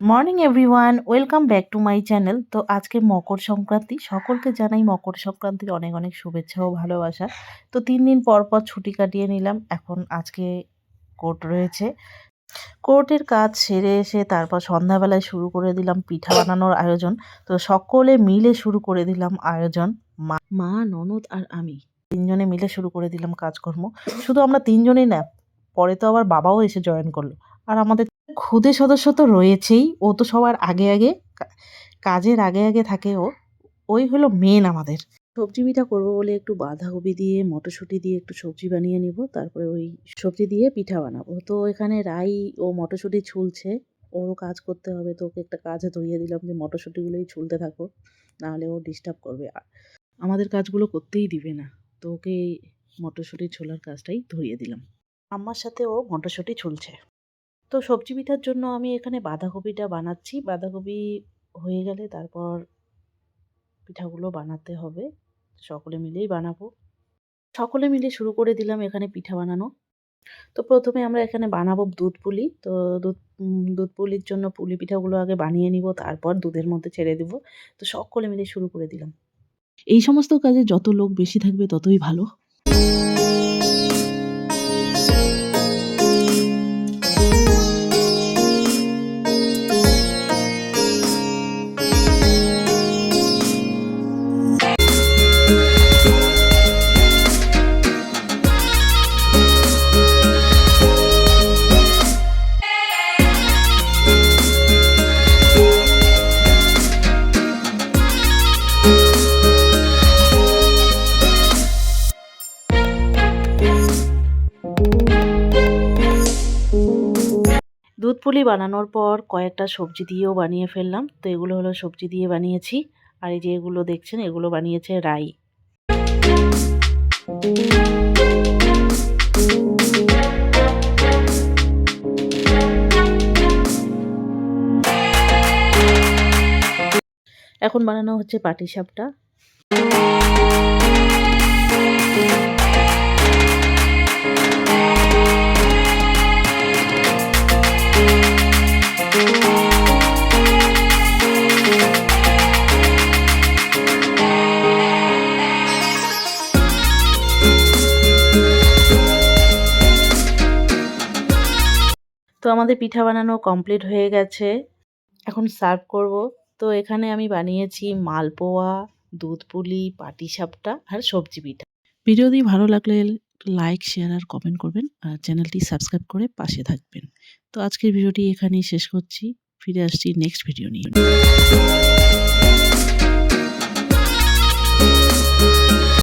Morning everyone welcome back to my channel তো আজকে মকর সংক্রান্তি, সকলকে জানাই মকর সংক্রান্তির অনেক অনেক শুভেচ্ছা ও ভালোবাসা। তো তিন দিন পর পর ছুটি কাটিয়ে নিলাম। এখন আজকে কোর্ট রয়েছে। কোর্টের কাজ সেরে এসে তারপর সন্ধ্যাবেলায় শুরু করে দিলাম পিঠা বানানোর আয়োজন। তো সকলে মিলে শুরু করে দিলাম আয়োজন। মা মা, ননদ আর আমি তিনজনে মিলে শুরু করে দিলাম কাজকর্ম। শুধু আমরা তিনজনেই না, পরে তো আবার বাবাও এসে জয়েন করল। আর আমাদের খুদে সদস্য তো রয়েছেই, ও তো সবার আগে আগে কাজের আগে আগে থাকে ও, ওই হলো মেন আমাদের। সবজি পিঠা করব বলে একটু বাঁধাকপি দিয়ে, মটরশুঁটি দিয়ে একটু সবজি বানিয়ে নিব, তারপরে ওই সবজি দিয়ে পিঠা বানাবো। তো এখানে রাই ও মটরশুঁটি ছুলছে, ওরও কাজ করতে হবে, তো ওকে একটা কাজে ধরিয়ে দিলাম যে মটরশুঁটিগুলোই ছুলতে থাকো, নাহলে ও ডিস্টার্ব করবে। আমাদের কাজগুলো করতেই দিবে না, তো ওকে মটরশুঁটি ছোলার কাজটাই ধরিয়ে দিলাম। আমার সাথে ও মটরশুঁটি ছুলছে। তো সবজি পিঠার জন্য আমি এখানে বাঁধাকপিটা বানাচ্ছি। বাঁধাকপি হয়ে গেলে তারপর পিঠাগুলো বানাতে হবে। সকলে মিলেই বানাবো। সকলে মিলে শুরু করে দিলাম এখানে পিঠা বানানো। তো প্রথমে আমরা এখানে বানাবো দুধ পুলি। তো দুধ দুধ পুলির জন্য পুলি পিঠাগুলো আগে বানিয়ে নিব, তারপর দুধের মধ্যে ছেড়ে দিব। তো সকলে মিলে শুরু করে দিলাম। এই সমস্ত কাজে যত লোক বেশি থাকবে ততই ভালো। পুলি বানানোর পর কয়েকটা সবজি দিয়েও বানিয়ে ফেললাম। তো এগুলো হলো সবজি দিয়ে বানিয়েছি। আর এই যে এগুলো দেখছেন, এগুলো বানিয়েছে রাই। এখন বানানো হচ্ছে পাটিসাপটা। তো আমাদের পিঠা বানানো কমপ্লিট হয়ে গেছে। এখন সার্ভ করব। তো এখানে আমি বানিয়েছি মালপোয়া দুধ পুলি পাটিসাপটা আর সবজি পিঠা। ভিডিওটি ভালো লাগলে লাইক শেয়ার আর কমেন্ট করবেন আর চ্যানেলটি সাবস্ক্রাইব করে পাশে থাকবেন। তো আজকের ভিডিওটি এখানেই শেষ করছি। ফিরে আসছি নেক্সট ভিডিও নিয়ে।